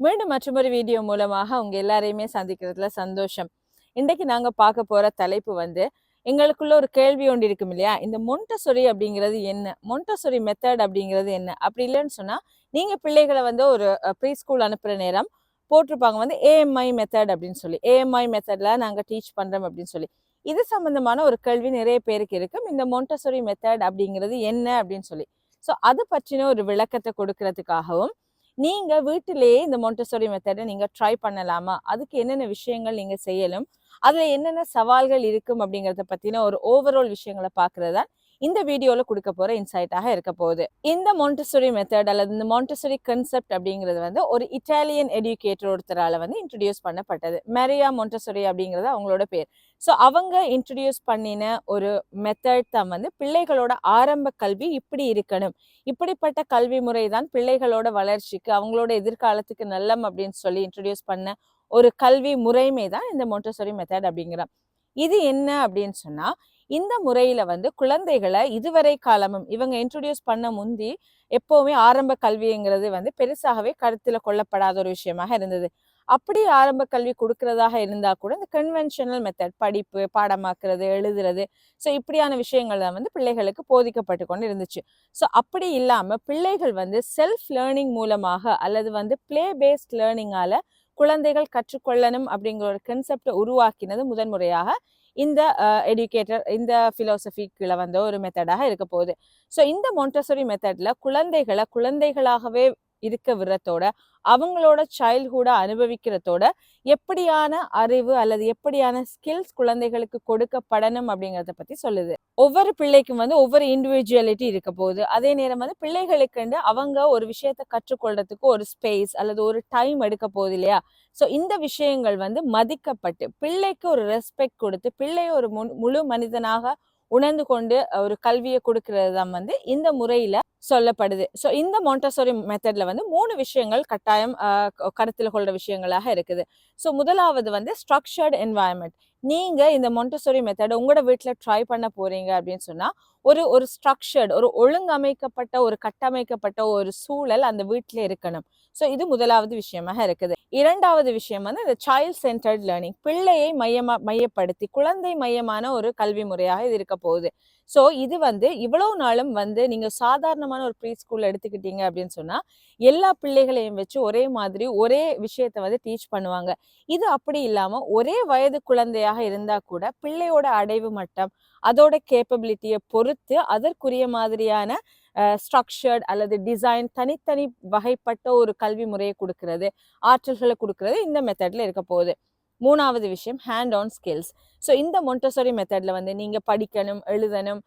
மீண்டும் மற்றொரு வீடியோ மூலமாக உங்கள் எல்லாரையுமே சந்திக்கிறதுல சந்தோஷம். இன்றைக்கு நாங்கள் பார்க்க போகிற தலைப்பு வந்து எங்களுக்குள்ள ஒரு கேள்வி ஒன்று இருக்கும் இல்லையா? இந்த மொண்டசொரி அப்படிங்கிறது என்ன? மொண்டசொரி மெத்தட் அப்படிங்கிறது என்ன? அப்படி இல்லைன்னு சொன்னால் நீங்கள் பிள்ளைகளை வந்து ஒரு ப்ரீ ஸ்கூல் அனுப்புகிற நேரம் போட்டிருப்பாங்க. வந்து ஏஎம்ஐ மெத்தட் அப்படின்னு சொல்லி. ஏஎம்ஐ மெத்தடில் நாங்கள் டீச் பண்ணுறோம் அப்படின்னு சொல்லி. இது சம்மந்தமான ஒரு கேள்வி நிறைய பேருக்கு இருக்கும். இந்த மொண்டசொரி மெத்தட் அப்படிங்கிறது என்ன அப்படின்னு சொல்லி. ஸோ அது பற்றின ஒரு விளக்கத்தை கொடுக்கறதுக்காகவும் நீங்க வீட்டிலேயே இந்த மொண்டசோரி மெத்தடை நீங்க ட்ரை பண்ணலாமா? அதுக்கு என்னென்ன விஷயங்கள் நீங்க செய்யலும்? அதுல என்னென்ன சவால்கள் இருக்கும் அப்படிங்கறத பத்தின ஒரு ஓவரால் விஷயங்களை பாக்குறதா இந்த வீடியோவில் கொடுக்க போகிற இன்சைட்டாக இருக்க போகுது. இந்த மோண்டசரி மெத்தட் அல்லது இந்த மோண்டசரி கன்செப்ட் அப்படிங்கிறது வந்து ஒரு இட்டாலியன் எடியூகேட்டர் ஒருத்தரால வந்து இன்ட்ரடியூஸ் பண்ணப்பட்டது. மெரியா மொண்டசொரி அப்படிங்கிறது அவங்களோட பேர். ஸோ அவங்க இன்ட்ரடியூஸ் பண்ணின ஒரு மெத்தட் தான் வந்து பிள்ளைகளோட ஆரம்ப கல்வி இப்படி இருக்கணும். இப்படிப்பட்ட கல்வி முறை தான் பிள்ளைகளோட வளர்ச்சிக்கு அவங்களோட எதிர்காலத்துக்கு நல்லம் அப்படின்னு சொல்லி இன்ட்ரடியூஸ் பண்ண ஒரு கல்வி முறைமை தான் இந்த மொண்டசொரி மெத்தட் அப்படிங்கிறோம் இது என்ன அப்படின்னு சொன்னா இந்த முறையில வந்து குழந்தைகளை இதுவரை காலமும் இவங்க இன்ட்ரடியூஸ் பண்ண முந்தி எப்போவுமே ஆரம்ப கல்விங்கிறது வந்து பெருசாகவே கருத்தில் கொள்ளப்படாத ஒரு விஷயமாக இருந்தது. அப்படி ஆரம்ப கல்வி கொடுக்கறதாக இருந்தா கூட இந்த கன்வென்ஷனல் மெத்தட் படிப்பு பாடமாக்குறது எழுதுறது ஸோ இப்படியான விஷயங்கள் தான் வந்து பிள்ளைகளுக்கு போதிக்கப்பட்டு கொண்டு இருந்துச்சு. ஸோ அப்படி இல்லாமல் பிள்ளைகள் வந்து செல்ஃப் லேர்னிங் மூலமாக அல்லது வந்து பிளே பேஸ்ட் லேர்னிங்கால குழந்தைகள் கற்றுக்கொள்ளணும் அப்படிங்கிற ஒரு கன்செப்டை உருவாக்கினது முதன்முறையாக இந்த எடியூகேட்டர் இந்த ஃபிலோசஃபிக்கில் வந்த ஒரு மெத்தடாக இருக்க போகுது. ஸோ இந்த மொண்டசரி மெத்தடில் குழந்தைகளை குழந்தைகளாகவே இருக்க விடுறதோட அவங்களோட சைல்ட்ஹுட அனுபவிக்கிறதோட எப்படியான அறிவு அல்லது எப்படியான ஸ்கில்ஸ் குழந்தைகளுக்கு கொடுக்கப்படணும் அப்படிங்கிறத பத்தி சொல்லுது. ஒவ்வொரு பிள்ளைக்கும் வந்து ஒவ்வொரு இண்டிவிஜுவலிட்டி இருக்க போகுது. அதே நேரம் வந்து பிள்ளைகளுக்குண்டு அவங்க ஒரு விஷயத்த கற்றுக்கொள்றதுக்கு ஒரு ஸ்பேஸ் அல்லது ஒரு டைம் எடுக்க போகுது இல்லையா? ஸோ இந்த விஷயங்கள் வந்து மதிக்கப்பட்டு பிள்ளைக்கு ஒரு ரெஸ்பெக்ட் கொடுத்து பிள்ளைய ஒரு முழு மனிதனாக உணர்ந்து கொண்டு ஒரு கல்வியை கொடுக்கறது தான் வந்து இந்த முறையில சொல்லப்படுது. ஸோ இந்த மோண்டசோரி மெத்தட்ல வந்து மூணு விஷயங்கள் கட்டாயம் கருத்தில் கொள்ற விஷயங்களாக இருக்குது. ஸோ முதலாவது வந்து ஸ்ட்ரக்சர்ட் என்வாயன்மெண்ட் நீங்க இந்த மொண்டசோரி மெத்தட் உங்களோட வீட்டில் ட்ரை பண்ண போறீங்க அப்படின்னு சொன்னா ஒரு ஒரு ஸ்ட்ரக்சர்ட் ஒரு ஒழுங்கமைக்கப்பட்ட ஒரு கட்டமைக்கப்பட்ட ஒரு சூழல் அந்த வீட்டில் இருக்கணும். ஸோ இது முதலாவது விஷயமாக இருக்குது. இரண்டாவது விஷயம் வந்து இந்த சைல்ட் சென்டர்ட் லேர்னிங் பிள்ளையை மையமா மையப்படுத்தி குழந்தை மையமான ஒரு கல்வி முறையாக இது இருக்க போகுது. ஸோ இது வந்து இவ்வளவு நாளும் வந்து நீங்க சாதாரணமான ஒரு ப்ரீ ஸ்கூல் எடுத்துக்கிட்டீங்க அப்படின்னு சொன்னால் எல்லா பிள்ளைகளையும் வச்சு ஒரே மாதிரி ஒரே விஷயத்த வந்து டீச் பண்ணுவாங்க. இது அப்படி இல்லாம ஒரே வயது குழந்தையாக இருந்தா கூட பிள்ளையோட அடைவு மட்டம் அதோட கேப்பபிலிட்டியை பொறுத்து அதற்குரிய மாதிரியான ஸ்ட்ரக்சர்ட் அல்லது டிசைன் தனித்தனி வகைப்பட்ட ஒரு கல்வி முறையை கொடுக்கறது ஆற்றல்களை கொடுக்கறது இந்த மெத்தடில் இருக்க போகுது. மூணாவது விஷயம் ஹேண்ட் ஆன் ஸ்கில்ஸ் ஸோ இந்த மொண்டசோரி மெத்தடில் வந்து நீங்க படிக்கணும் எழுதணும்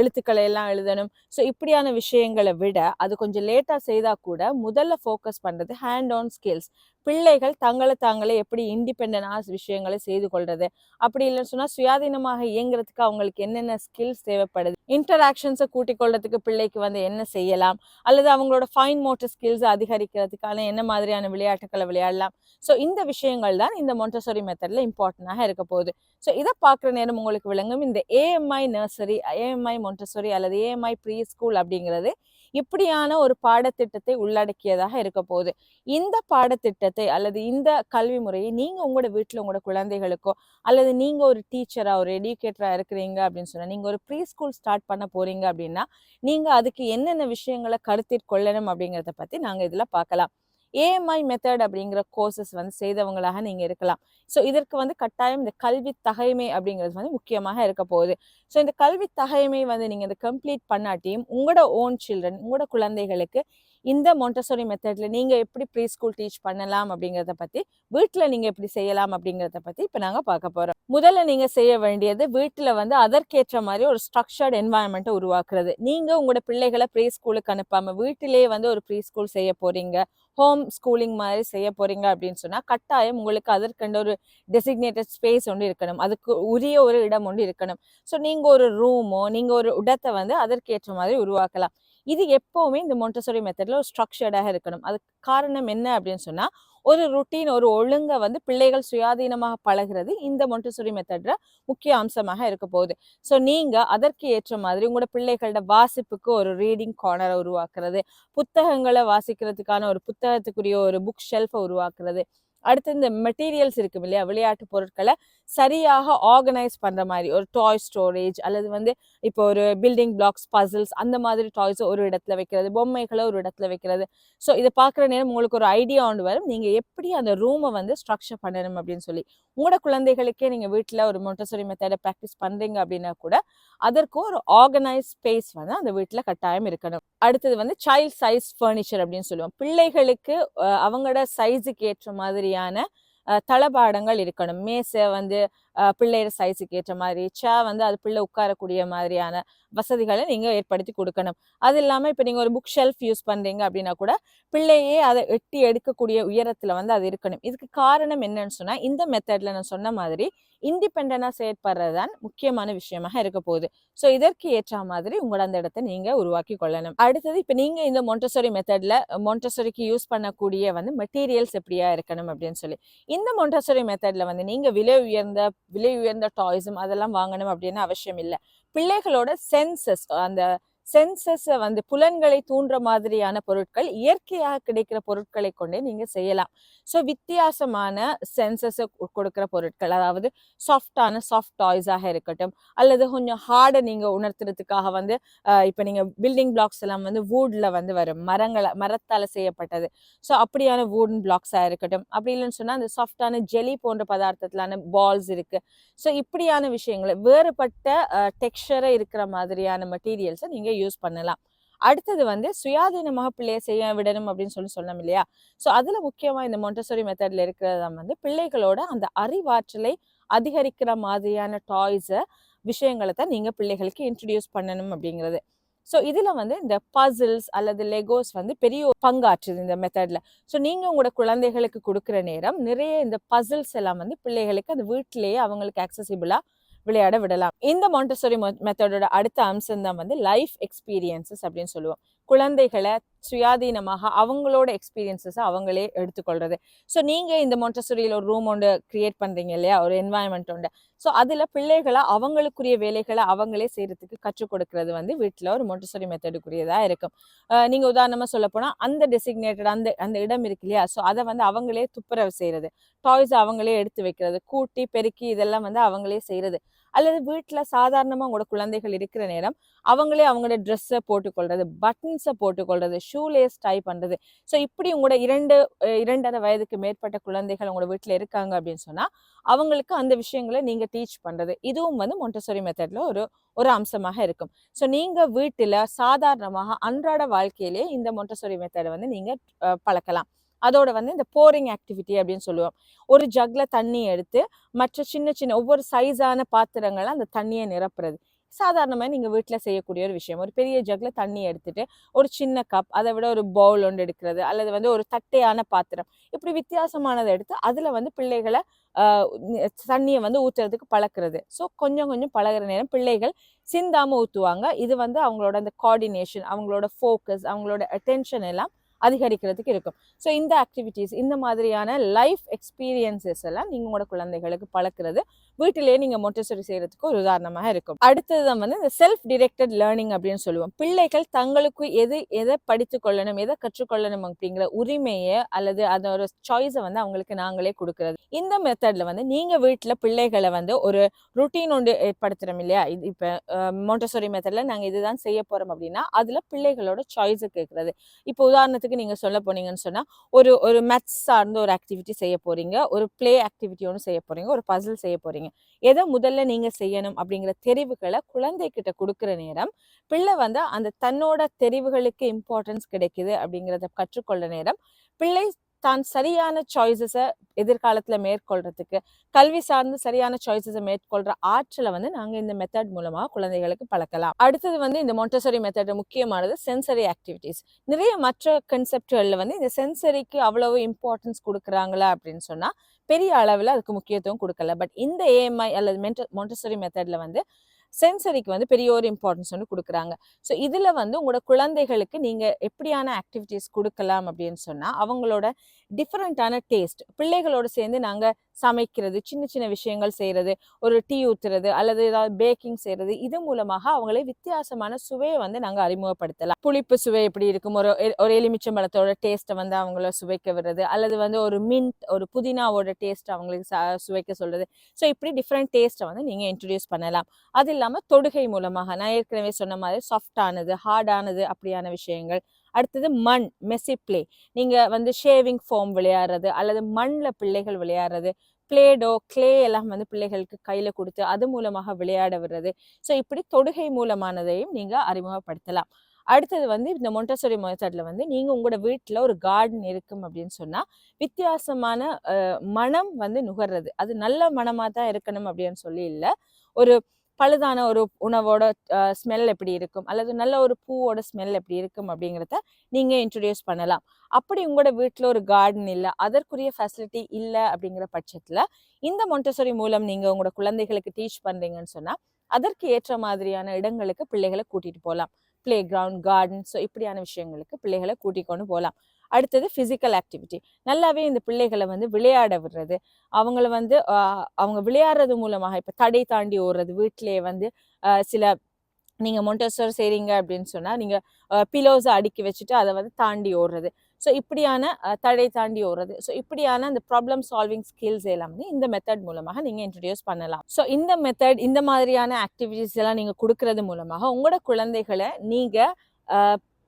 எழுத்துக்களை எல்லாம் எழுதணும். ஸோ இப்படியான விஷயங்களை விட அது கொஞ்சம் லேட்டாக செய்தால் கூட முதல்ல ஃபோக்கஸ் பண்ணுறது ஹேண்ட் ஆன் ஸ்கில்ஸ் பிள்ளைகள் தங்களை தாங்களே எப்படி இண்டிபெண்டனாக விஷயங்களை செய்து கொள்வது அப்படி இல்லைன்னு சொன்னால் சுயாதீனமாக இயங்குறதுக்கு அவங்களுக்கு என்னென்ன ஸ்கில்ஸ் தேவைப்படுது? இன்டராக்ஷன்ஸை கூட்டிக் கொள்றதுக்கு பிள்ளைக்கு வந்து என்ன செய்யலாம்? அல்லது அவங்களோட ஃபைன் மோட்டர் ஸ்கில்ஸ் அதிகரிக்கிறதுக்கான என்ன மாதிரியான விளையாட்டுகளை விளையாடலாம்? ஸோ இந்த விஷயங்கள் தான் இந்த மொண்டசோரி மெத்தடில் இம்பார்ட்டண்டாக இருக்க போகுது. ஸோ இதை பார்க்குற நேரம் உங்களுக்கு விளங்கும். இந்த ஏஎம்ஐ நர்சரி ஏஎம்ஐ மொண்டசரி அல்லது ஏஎம்ஐ ப்ரீ ஸ்கூல் அப்படிங்கிறது இப்படியான ஒரு பாடத்திட்டத்தை உள்ளடக்கியதாக இருக்க போகுது. இந்த பாடத்திட்டத்தை அல்லது இந்த கல்வி முறையை நீங்கள் உங்களோட வீட்டில் உங்களோட குழந்தைகளுக்கோ அல்லது நீங்கள் ஒரு டீச்சராக ஒரு எடியூகேட்டராக இருக்கிறீங்க அப்படின்னு சொன்னால் நீங்கள் ஒரு ப்ரீ ஸ்கூல் ஸ்டார்ட் பண்ண போகிறீங்க அப்படின்னா நீங்கள் அதுக்கு என்னென்ன விஷயங்களை கருத்தில் கொள்ளணும் அப்படிங்கிறத பற்றி நாங்கள் இதில் பார்க்கலாம் ஏஎம்ஐ மெத்தட் அப்படிங்கிற கோர்சஸ் வந்து செய்தவங்களாக நீங்கள் இருக்கலாம். ஸோ இதற்கு வந்து கட்டாயம் இந்த கல்வி தகைமை அப்படிங்கிறது வந்து முக்கியமாக இருக்க போகுது. ஸோ இந்த கல்வி தகைமை வந்து நீங்கள் இந்த கம்ப்ளீட் பண்ணாட்டியும் உங்களோட ஓன் சில்ட்ரன் உங்களோட குழந்தைகளுக்கு இந்த மொண்டசோரி மெத்தடில் நீங்கள் எப்படி ப்ரீ ஸ்கூல் டீச் பண்ணலாம் அப்படிங்கிறத பற்றி வீட்டில் நீங்கள் எப்படி செய்யலாம் அப்படிங்கிறத பற்றி இப்போ நாங்கள் பார்க்க போகிறோம் முதல்ல நீங்கள் செய்ய வேண்டியது வீட்டில் வந்து அதற்கேற்ற மாதிரி ஒரு ஸ்ட்ரக்சர்ட் என்வாயன்மெண்ட்டை உருவாக்குறது. நீங்கள் உங்களோட பிள்ளைகளை ப்ரீ ஸ்கூலுக்கு அனுப்பாமல் வீட்டிலேயே வந்து ஒரு ப்ரீ ஸ்கூல் செய்ய போகிறீங்க ஹோம் ஸ்கூலிங் மாதிரி செய்ய போகிறீங்க அப்படின்னு சொன்னால் கட்டாயம் உங்களுக்கு அதற்கண்ட ஒரு டெசிக்னேட்டட் ஸ்பேஸ் ஒன்று இருக்கணும். அதுக்கு உரிய ஒரு இடம் ஒன்று இருக்கணும். ஸோ நீங்கள் ஒரு ரூமோ நீங்கள் ஒரு இடத்தை வந்து அதற்கேற்ற மாதிரி உருவாக்கலாம். இது எப்போவுமே இந்த மொண்டசோரி மெத்தடில் ஒரு ஸ்ட்ரக்சர்டாக இருக்கணும். அதுக்கு காரணம் என்ன அப்படின்னு சொன்னால் ஒரு ருட்டீன் ஒரு ஒழுங்கை வந்து பிள்ளைகள் சுயாதீனமாக பழகிறது இந்த மொண்டசோரி மெத்தட்ல முக்கிய அம்சமாக இருக்க போகுது. ஸோ நீங்கள் அதற்கு ஏற்ற மாதிரி உங்களோட பிள்ளைகளோட வாசிப்புக்கு ஒரு ரீடிங் கார்னரை உருவாக்குறது புத்தகங்களை வாசிக்கிறதுக்கான ஒரு புத்தகத்துக்குரிய ஒரு புக் ஷெல்ஃபை உருவாக்குறது அடுத்து இந்த மெட்டீரியல்ஸ் இருக்கும் இல்லையா விளையாட்டு பொருட்களை சரியாக ஆர்கனைஸ் பண்ணுற மாதிரி ஒரு டாய் ஸ்டோரேஜ் அல்லது வந்து இப்போ ஒரு பில்டிங் பிளாக்ஸ் பசில்ஸ் அந்த மாதிரி டாய்ஸை ஒரு இடத்துல வைக்கிறது பொம்மைகளை ஒரு இடத்துல வைக்கிறது. ஸோ இதை பார்க்குற நேரம் உங்களுக்கு ஒரு ஐடியா ஒன்று வரும். நீங்கள் எப்படி அந்த ரூமை வந்து ஸ்ட்ரக்சர் பண்ணணும் அப்படின்னு சொல்லி. உங்களோட குழந்தைகளுக்கே நீங்கள் வீட்டில் ஒரு மொட்டசரி மெத்தடை ப்ராக்டிஸ் பண்ணுறீங்க அப்படின்னா கூட அதற்கும் ஒரு ஆர்கனைஸ் ஸ்பேஸ் வந்து அந்த வீட்டில் கட்டாயம் இருக்கணும். அடுத்தது வந்து சைல்ட் சைஸ் ஃபர்னிச்சர் அப்படின்னு சொல்லுவோம். பிள்ளைகளுக்கு அவங்களோட சைஸுக்கு ஏற்ற மாதிரியான தளபாடங்கள் இருக்கணும். மேசை வந்து பிள்ளையர் சைஸுக்கு ஏற்ற மாதிரி சே வந்து அது பிள்ளை உட்காரக்கூடிய மாதிரியான வசதிகளை நீங்கள் ஏற்படுத்தி கொடுக்கணும். அது இல்லாமல் இப்போ நீங்கள் ஒரு புக் ஷெல்ஃப் யூஸ் பண்ணுறீங்க அப்படின்னா கூட பிள்ளையே அதை எட்டி எடுக்கக்கூடிய உயரத்தில் வந்து அது இருக்கணும். இதுக்கு காரணம் என்னன்னு சொன்னால் இந்த மெத்தடில் நான் சொன்ன மாதிரி இண்டிபெண்டா செயற்படுறது தான் முக்கியமான விஷயமாக இருக்க போகுது. ஸோ இதற்கு ஏற்ற மாதிரி உங்களோட அந்த இடத்தை நீங்கள் உருவாக்கி கொள்ளணும். அடுத்தது இப்போ நீங்கள் இந்த மொண்டசோரி மெத்தடில் மொண்டசரிக்கு யூஸ் பண்ணக்கூடிய வந்து மெட்டீரியல்ஸ் எப்படியா இருக்கணும் அப்படின்னு சொல்லி. இந்த மொண்டசோரி மெத்தடில் வந்து நீங்கள் விலை உயர்ந்த விலை உயர்ந்த டாய்ஸும் அதெல்லாம் வாங்கணும் அப்படின்னு அவசியம் இல்லை. பிள்ளைகளோட சென்சஸ் அந்த சென்சஸை வந்து புலன்களை தூண்டுற மாதிரியான பொருட்கள் இயற்கையாக கிடைக்கிற பொருட்களை கொண்டே நீங்க செய்யலாம். ஸோ வித்தியாசமான சென்சஸை கொடுக்குற பொருட்கள் அதாவது சாஃப்டான சாஃப்ட் டாய்ஸாக இருக்கட்டும் அல்லது கொஞ்சம் ஹார்டை நீங்க உணர்த்துறதுக்காக வந்து இப்போ நீங்கள் நீங்க பில்டிங் பிளாக்ஸ் எல்லாம் வந்து வூட்ல வந்து வரும் மரங்களை மரத்தால் செய்யப்பட்டது. ஸோ அப்படியான வூடன் பிளாக்ஸாக இருக்கட்டும் அப்படி இல்லைன்னு சொன்னால் அந்த சாஃப்டான ஜெலி போன்ற பதார்த்தத்திலான பால்ஸ் இருக்கு. ஸோ இப்படியான விஷயங்களை வேறுபட்ட டெக்ஸ்டரை இருக்கிற மாதிரியான மெட்டீரியல்ஸை நீங்கள் யூஸ் பண்ணலாம். அடுத்தது வந்து சுயாதீனமாக பிள்ளையை செய்ய விடணும் அப்படின்னு சொல்லி சொன்னோம் இல்லையா? ஸோ அதுல முக்கியமா இந்த மொண்டசரி மெத்தட்ல இருக்கிறது தான் வந்து பிள்ளைகளோட அந்த அறிவாற்றலை அதிகரிக்கிற மாதிரியான டாய்ஸை விஷயங்களை தான் நீங்க பிள்ளைகளுக்கு இன்ட்ரடியூஸ் பண்ணணும் அப்படிங்கிறது. ஸோ இதுல வந்து இந்த பசில்ஸ் அல்லது லெகோஸ் வந்து பெரிய பங்காற்றுது இந்த மெத்தட்ல ஸோ நீங்க உங்களோட குழந்தைகளுக்கு கொடுக்குற நேரம் நிறைய இந்த பசில்ஸ் எல்லாம் வந்து பிள்ளைகளுக்கு அந்த வீட்டிலேயே அவங்களுக்கு accessible-ஆ விளையாட விடலாம். இந்த மாண்டசரி மெத்தடோட அடுத்த அம்சம் தான் வந்து லைஃப் எக்ஸ்பீரியன்சஸ் அப்படின்னு சொல்லுவோம். குழந்தைகளை சுயாதீனமாக அவங்களோட எக்ஸ்பீரியன்ஸஸை அவங்களே எடுத்துக்கொள்றது. ஸோ நீங்கள் இந்த மாண்டசரியில் ஒரு ரூம் ஒன்று கிரியேட் பண்ணுறீங்க இல்லையா? ஒரு என்வாயன்மெண்ட் உண்டு ஸோ அதில் பிள்ளைகளை அவங்களுக்குரிய வேலைகளை அவங்களே செய்கிறதுக்கு கற்றுக் கொடுக்கறது வந்து வீட்டில் ஒரு மொண்டசரி மெத்தடுக்குரியதாக இருக்கும். நீங்கள் உதாரணமாக சொல்லப்போனால் சொல்ல அந்த டெசிக்னேட்டட் அந்த அந்த இடம் இருக்கு இல்லையா? ஸோ அதை வந்து அவங்களே துப்புரவு செய்கிறது டாய்ஸ் அவங்களே எடுத்து வைக்கிறது. கூட்டி பெருக்கி இதெல்லாம் வந்து அவங்களே செய்கிறது அல்லது வீட்டில் சாதாரணமாக உங்களோட குழந்தைகள் இருக்கிற நேரம் அவங்களே அவங்களோட ட்ரெஸ்ஸை போட்டுக்கொள்றது பட்டன்ஸை போட்டுக்கொள்றது ஷூ லேஸ் டை பண்ணுறது ஸோ இப்படி உங்களோட இரண்டு இரண்டரை வயதுக்கு மேற்பட்ட குழந்தைகள் உங்களோட வீட்டில் இருக்காங்க அப்படின்னு சொன்னால் அவங்களுக்கு அந்த விஷயங்களை நீங்கள் டீச் பண்ணுறது இதுவும் வந்து மொண்டசோரி மெத்தடில் ஒரு ஒரு அம்சமாக இருக்கும். ஸோ நீங்கள் வீட்டில் சாதாரணமாக அன்றாட வாழ்க்கையிலே இந்த மொண்டசோரி மெத்தடை வந்து நீங்கள் பழக்கலாம். அதோட வந்து இந்த போரிங் ஆக்டிவிட்டி அப்படின்னு சொல்லுவோம். ஒரு ஜக்ல தண்ணி எடுத்து மற்ற சின்ன சின்ன ஒவ்வொரு சைஸான பாத்திரங்களை அந்த தண்ணியை நிரப்புறது. சாதாரணமாக நீங்கள் வீட்டில் செய்யக்கூடிய ஒரு விஷயம். ஒரு பெரிய ஜக்கில் தண்ணி எடுத்துட்டு ஒரு சின்ன கப் அதை விட ஒரு பவுல் ஒன்று எடுக்கிறது அல்லது வந்து ஒரு தட்டையான பாத்திரம். இப்படி வித்தியாசமானதை எடுத்து அதில் வந்து பிள்ளைகளை தண்ணியை வந்து ஊற்றுறதுக்கு பழக்கிறது. ஸோ கொஞ்சம் கொஞ்சம் பழகுற நேரம் பிள்ளைகள் சிந்தாமல் ஊற்றுவாங்க இது வந்து அவங்களோட அந்த கோஆர்டினேஷன் அவங்களோட ஃபோக்கஸ் அவங்களோட அட்டென்ஷன் எல்லாம் அதிகரிக்கிறதுக்கு இருக்கும். ஸோ இந்த ஆக்டிவிட்டீஸ் இந்த மாதிரியான லைஃப் எக்ஸ்பீரியன்சஸ் எல்லாம் நீங்களோட உங்களோட குழந்தைகளுக்கு பழக்கிறது வீட்டிலேயே நீங்கள் மொட்டசரி செய்கிறதுக்கு ஒரு உதாரணமாக இருக்கும். அடுத்தது தான் வந்து இந்த செல்ஃப் டிரெக்டட் லேர்னிங் அப்படின்னு சொல்லுவோம். பிள்ளைகள் தங்களுக்கு எது எதை படித்து கொள்ளணும் எதை கற்றுக்கொள்ளணும் அப்படிங்கிற உரிமையை அல்லது அதோட சாய்ஸை வந்து அவங்களுக்கு நாங்களே கொடுக்கறது. இந்த மெத்தடில் வந்து நீங்கள் வீட்டில் பிள்ளைகளை வந்து ஒரு ருட்டீன் ஒன்று ஏற்படுத்துகிறோம் இல்லையா? இது இப்போ மோண்டசோரி மெத்தடில் நாங்கள் இதுதான் செய்ய போகிறோம் அப்படின்னா அதில் பிள்ளைகளோட சாய்ஸை கேட்குறது. இப்போ உதாரணத்துக்கு நீங்க சொல்ல போனீங்கன்னு சொன்னா ஒரு ஒரு மேத்ஸ் சார்ந்த ஒரு ஆக்டிவிட்டி செய்ய போறீங்க ஒரு ப்ளே ஆக்டிவிட்டி ஒன்று செய்ய போறீங்க ஒரு பசில் செய்ய போறீங்க. எதை முதல்ல நீங்க செய்யணும் அப்படிங்கிற தெரிவுகளை குழந்தைகிட்ட கொடுக்குற நேரம் பிள்ளை வந்து அந்த தன்னோட தெரிவுகளுக்கு இம்பார்ட்டன்ஸ் கிடைக்குது அப்படிங்கிறத கற்றுக்கொள்ள நேரம் பிள்ளை தான் சரியான சாய்ஸஸை எதிர்காலத்தில் மேற்கொள்றதுக்கு கல்வி சார்ந்து சரியான சாய்ஸஸை மேற்கொள்ற ஆற்றலை வந்து நாங்கள் இந்த மெத்தட் மூலமாக குழந்தைகளுக்கு பழக்கலாம். அடுத்தது வந்து இந்த மொண்டசரி மெத்தட் முக்கியமானது சென்சரி ஆக்டிவிட்டீஸ் நிறைய மற்ற கன்செப்ட்களில் வந்து இந்த சென்சரிக்கு அவ்வளவு இம்பார்ட்டன்ஸ் கொடுக்குறாங்களா அப்படின்னு சொன்னால் பெரிய அளவில் அதுக்கு முக்கியத்துவம் கொடுக்கல. பட் இந்த ஏஎம்ஐ அல்லது மென்ட மொண்டசரி மெத்தடில் வந்து சென்சரிக்கு வந்து பெரிய ஒரு இம்பார்ட்டன்ஸ் வந்து கொடுக்குறாங்க. ஸோ இதில் வந்து உங்களோட குழந்தைகளுக்கு நீங்கள் எப்படியான ஆக்டிவிட்டீஸ் கொடுக்கலாம் அப்படின்னு சொன்னால் அவங்களோட டிஃப்ரெண்ட்டான டேஸ்ட் பிள்ளைகளோட சேர்ந்து நாங்கள் சமைக்கிறது சின்ன சின்ன விஷயங்கள் செய்கிறது ஒரு டீ ஊற்றுறது அல்லது ஏதாவது பேக்கிங் செய்கிறது இது மூலமாக அவங்களே வித்தியாசமான சுவையை வந்து நாங்கள் அறிமுகப்படுத்தலாம். புளிப்பு சுவை எப்படி இருக்கும்? ஒரு எ- ஒரு எலுமிச்சம்பழத்தோட டேஸ்ட்டை வந்து அவங்கள சுவைக்க விடுறது அல்லது வந்து ஒரு மின்ட் ஒரு புதினாவோட டேஸ்ட் அவங்களுக்கு சுவைக்க சொல்கிறது ஸோ இப்படி டிஃப்ரெண்ட் டேஸ்ட்டை வந்து நீங்கள் இன்ட்ரடியூஸ் பண்ணலாம். அது இல்லாமல் தொடுகை மூலமாக. நான் ஏற்கனவே சொன்ன மாதிரி சாஃப்டானது ஹார்டானது அப்படியான விஷயங்கள். அடுத்தது மண் மெஸ்ஸி பிளே நீங்கள் வந்து ஷேவிங் ஃபோம் விளையாடுறது அல்லது மண்ணில் பிள்ளைகள் விளையாடுறது பிளேடோ க்ளே எல்லாம் வந்து பிள்ளைகளுக்கு கையில் கொடுத்து அது மூலமாக விளையாட விடுறது. ஸோ இப்படி தொடுகை மூலமானதையும் நீங்கள் அறிமுகப்படுத்தலாம். அடுத்தது வந்து இந்த மொண்டசோரி மெத்தட்ல வந்து நீங்கள் உங்களோட வீட்டில் ஒரு கார்டன் இருக்கும் அப்படின்னு சொன்னால் வித்தியாசமான மனம் வந்து நுகர்றது. அது நல்ல மனமாக தான் இருக்கணும் அப்படின்னு சொல்லி இல்லை. ஒரு பழுதான ஒரு உணவோட ஸ்மெல் எப்படி இருக்கும்? அல்லது நல்ல ஒரு பூவோட ஸ்மெல் எப்படி இருக்கும்? அப்படிங்கிறத நீங்கள் இன்ட்ரடியூஸ் பண்ணலாம். அப்படி உங்களோட வீட்டில் ஒரு கார்டன் இல்லை அதற்குரிய ஃபெசிலிட்டி இல்லை அப்படிங்கிற பட்சத்தில் இந்த மொண்டசரி மூலம் நீங்கள் உங்களோட குழந்தைகளுக்கு டீச் பண்ணுறீங்கன்னு சொன்னால் அதற்கு ஏற்ற மாதிரியான இடங்களுக்கு பிள்ளைகளை கூட்டிகிட்டு போகலாம் பிளே கிரவுண்ட் கார்டன் ஸோ இப்படியான விஷயங்களுக்கு பிள்ளைகளை கூட்டிக் கொண்டு போகலாம் அடுத்தது ஃபிசிக்கல் ஆக்டிவிட்டி நல்லாவே இந்த பிள்ளைகளை வந்து விளையாட விடுறது. அவங்கள வந்து அவங்க விளையாடுறது மூலமாக இப்போ தடை தாண்டி ஓடுறது. வீட்டிலேயே வந்து சில நீங்கள் மொண்டசர் செய்கிறீங்க அப்படின்னு சொன்னால் நீங்கள் பிலோஸை அடுக்கி வச்சுட்டு அதை வந்து தாண்டி ஓடுறது. ஸோ இப்படியான தடை தாண்டி ஓடுறது. ஸோ இப்படியான அந்த ப்ராப்ளம் சால்விங் ஸ்கில்ஸ் எல்லாம் வந்து இந்த மெத்தட் மூலமாக நீங்கள் இன்ட்ரடியூஸ் பண்ணலாம். ஸோ இந்த மெத்தட் இந்த மாதிரியான ஆக்டிவிட்டிஸ் எல்லாம் நீங்கள் கொடுக்கறது மூலமாக உங்களோட குழந்தைகளை நீங்கள்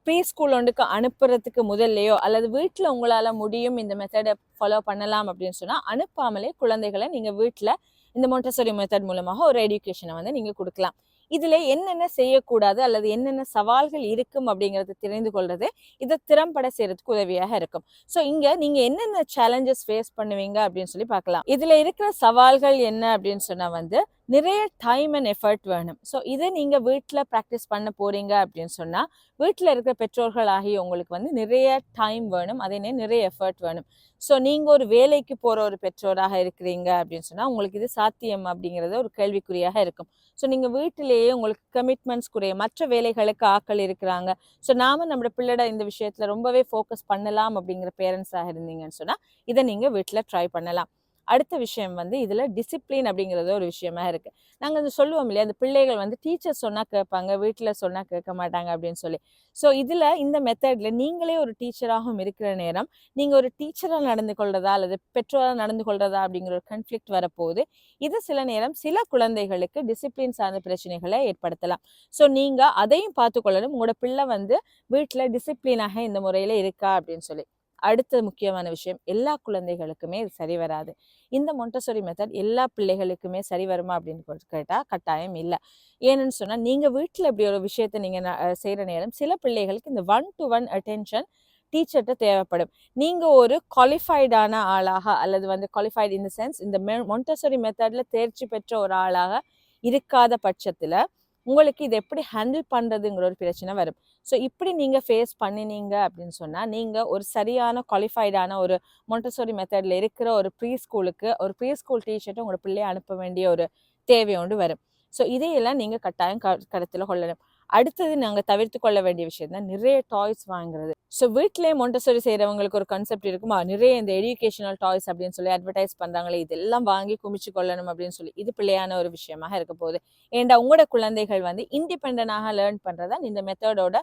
ப்ரீ ஸ்கூல் ஒன்றுக்கு அனுப்புறதுக்கு முதல்லையோ அல்லது வீட்டில் உங்களால் முடியும் இந்த மெத்தடை ஃபாலோ பண்ணலாம் அப்படின்னு சொன்னால் அனுப்பாமலே குழந்தைகளை நீங்கள் வீட்டில் இந்த மொண்டசரி மெத்தட் மூலமாக ஒரு எஜுகேஷனை வந்து நீங்கள் கொடுக்கலாம். இதில் என்னென்ன செய்யக்கூடாது அல்லது என்னென்ன சவால்கள் இருக்கும் அப்படிங்கிறத தெரிந்து கொள்வது இதை திறம்பட செய்கிறதுக்கு உதவியாக இருக்கும். ஸோ இங்கே நீங்கள் என்னென்ன சேலஞ்சஸ் ஃபேஸ் பண்ணுவீங்க அப்படின்னு சொல்லி பார்க்கலாம் இதில் இருக்கிற சவால்கள் என்ன அப்படின்னு சொன்னால் வந்து நிறைய டைம் அண்ட் எஃபர்ட் வேணும். ஸோ இதை நீங்கள் வீட்டில் ப்ராக்டிஸ் பண்ண போகிறீங்க அப்படின்னு சொன்னால் வீட்டில் இருக்கிற பெற்றோர்கள் ஆகிய உங்களுக்கு வந்து நிறைய டைம் வேணும். அதே நேரம் நிறைய எஃபர்ட் வேணும். ஸோ நீங்கள் ஒரு வேலைக்கு போகிற ஒரு பெற்றோராக இருக்கிறீங்க அப்படின்னு சொன்னால் உங்களுக்கு இது சாத்தியம் அப்படிங்கிறது ஒரு கேள்விக்குறியாக இருக்கும். ஸோ நீங்கள் வீட்டிலேயே உங்களுக்கு கமிட்மெண்ட்ஸ் குறைய மற்ற வேலைகளுக்கு ஆக்கள் இருக்கிறாங்க. ஸோ நாம நம்ம பிள்ளைட இந்த விஷயத்தில் ரொம்பவே ஃபோக்கஸ் பண்ணலாம் அப்படிங்கிற பேரண்ட்ஸாக இருந்தீங்கன்னு சொன்னால் இதை நீங்கள் வீட்டில் ட்ரை பண்ணலாம். அடுத்த விஷயம் வந்து இதில் டிசிப்ளின் அப்படிங்கிறது ஒரு விஷயமா இருக்குது நாங்கள் இந்த சொல்லுவோம் இல்லையா அந்த பிள்ளைகள் வந்து டீச்சர் சொன்னால் கேட்பாங்க வீட்டில் சொன்னால் கேட்க மாட்டாங்க அப்படின்னு சொல்லி. ஸோ இதில் இந்த மெத்தடில் நீங்களே ஒரு டீச்சராகவும் இருக்கிற நேரம் நீங்கள் ஒரு டீச்சராக நடந்து கொள்றதா அல்லது பெற்றோராக நடந்து கொள்றதா அப்படிங்கிற ஒரு கன்ஃப்ளிக்ட் வரப்போகுது. இது சில நேரம் சில குழந்தைகளுக்கு டிசிப்ளின் சார்ந்த பிரச்சனைகளை ஏற்படுத்தலாம். ஸோ நீங்கள் அதையும் பார்த்துக்கொள்ளணும். உங்களோட பிள்ளை வந்து வீட்டில் டிசிப்ளினாக இந்த முறையில் இருக்கா அப்படின்னு சொல்லி. அடுத்த முக்கியமான விஷயம் எல்லா குழந்தைகளுக்குமே இது சரி வராது. இந்த மொண்டசோரி மெத்தட் எல்லா பிள்ளைகளுக்குமே சரி வருமா அப்படின்னு கேட்டால் கட்டாயம் இல்லை. ஏன்னு சொன்னால் நீங்கள் வீட்டில் இப்படி ஒரு விஷயத்தை நீங்கள் செய்கிற நேரம் சில பிள்ளைகளுக்கு இந்த ஒன் டு ஒன் அட்டென்ஷன் டீச்சர்கிட்ட தேவைப்படும். நீங்கள் ஒரு குவாலிஃபைடான ஆளாக அல்லது வந்து குவாலிஃபைட் இன் த சென்ஸ் இந்த மெ மொண்டசோரி மெத்தடில் தேர்ச்சி பெற்ற ஒரு ஆளாக இருக்காத பட்சத்தில் உங்களுக்கு இதை எப்படி ஹேண்டில் பண்ணுறதுங்கிற ஒரு பிரச்சனை வரும். ஸோ இப்படி நீங்கள் ஃபேஸ் பண்ணினீங்க அப்படின்னு சொன்னால் நீங்கள் ஒரு சரியான குவாலிஃபைடான ஒரு மொண்டசோரி மெத்தடில் இருக்கிற ஒரு ப்ரீ ஸ்கூலுக்கு ஒரு ப்ரீ ஸ்கூல் டீச்சர்ட்டை உங்களோட பிள்ளையை அனுப்ப வேண்டிய ஒரு தேவை ஒன்று வரும். ஸோ இதையெல்லாம் நீங்கள் கட்டாயம் க கருத்தில் கொள்ளணும். அடுத்தது நாங்கள் தவிர்த்து கொள்ள வேண்டிய விஷயம் தான் நிறைய டாய்ஸ் வாங்குறது. ஸோ வீட்டிலே மொண்டசோரி செய்கிறவங்களுக்கு ஒரு கான்செப்ட் இருக்குமா? நிறைய இந்த எஜுகேஷனல் டாய்ஸ் அப்படின்னு சொல்லி அட்வர்டைஸ் பண்ணுறாங்களே இதெல்லாம் வாங்கி குமிச்சு கொள்ளணும் அப்படின்னு சொல்லி இது பிள்ளையான ஒரு விஷயமாக இருக்க போகுது. ஏண்டா உங்களோட குழந்தைகள் வந்து இண்டிபெண்டனாக லேர்ன் பண்ணுறதான் இந்த மெத்தடோட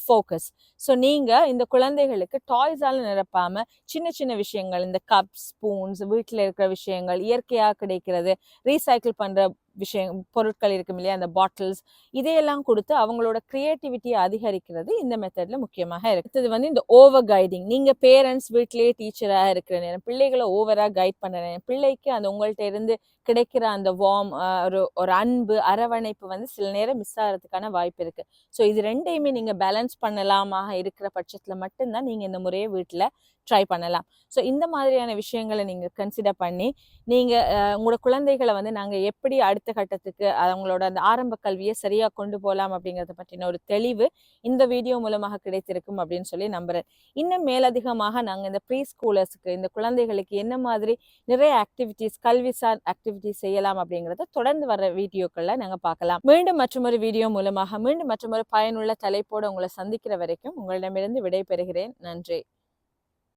ஃபோக்கஸ் ஸோ நீங்கள் இந்த குழந்தைகளுக்கு டாய்ஸால் நிரப்பாமல் சின்ன சின்ன விஷயங்கள் இந்த கப்ஸ் ஸ்பூன்ஸ் வீட்டில் இருக்கிற விஷயங்கள் இயற்கையாக கிடைக்கிறது ரீசைக்கிள் பண்ணுற விஷயம் பொருட்கள் இருக்கும் இல்லையா அந்த பாட்டில்ஸ் இதையெல்லாம் கொடுத்து அவங்களோட கிரியேட்டிவிட்டியை அதிகரிக்கிறது இந்த மெத்தடில் முக்கியமாக இருக்குது வந்து இந்த ஓவர் கைடிங் நீங்கள் பேரண்ட்ஸ் வீட்டிலேயே டீச்சராக இருக்கிற நேரம் பிள்ளைகளை ஓவராக கைட் பண்ணுற நேரம் பிள்ளைக்கு அந்த உங்கள்கிட்ட இருந்து கிடைக்கிற அந்த வார்ம் ஒரு ஒரு அன்பு அரவணைப்பு வந்து சில நேரம் மிஸ் ஆகிறதுக்கான வாய்ப்பு இருக்குது ஸோ இது ரெண்டையுமே நீங்கள் பேலன்ஸ் பண்ணலாமாக இருக்கிற பட்சத்தில் மட்டும்தான் நீங்கள் இந்த முறையை வீட்டில் ட்ரை பண்ணலாம். ஸோ இந்த மாதிரியான விஷயங்களை நீங்கள் கன்சிடர் பண்ணி நீங்கள் உங்களோட குழந்தைகளை வந்து நாங்கள் எப்படி அடுத்த கட்டத்துக்கு அவங்களோட அந்த ஆரம்ப கல்வியை சரியாக கொண்டு போகலாம் அப்படிங்கறத பற்றின ஒரு தெளிவு இந்த வீடியோ மூலமாக கிடைத்திருக்கும் அப்படின்னு சொல்லி நம்புகிறேன் இன்னும் மேலதிகமாக நாங்கள் இந்த ப்ரீ ஸ்கூலர்ஸுக்கு இந்த குழந்தைகளுக்கு என்ன மாதிரி நிறைய ஆக்டிவிட்டீஸ் கல்விசார் ஆக்டிவிட்டிஸ் செய்யலாம் அப்படிங்கிறத தொடர்ந்து வர வீடியோக்களில் நாங்கள் பார்க்கலாம். மீண்டும் மற்றொரு வீடியோ மூலமாக மீண்டும் மற்றொரு பயனுள்ள தலைப்போடு உங்களை சந்திக்கிற வரைக்கும் உங்களிடமிருந்து விடைபெறுகிறேன். நன்றி.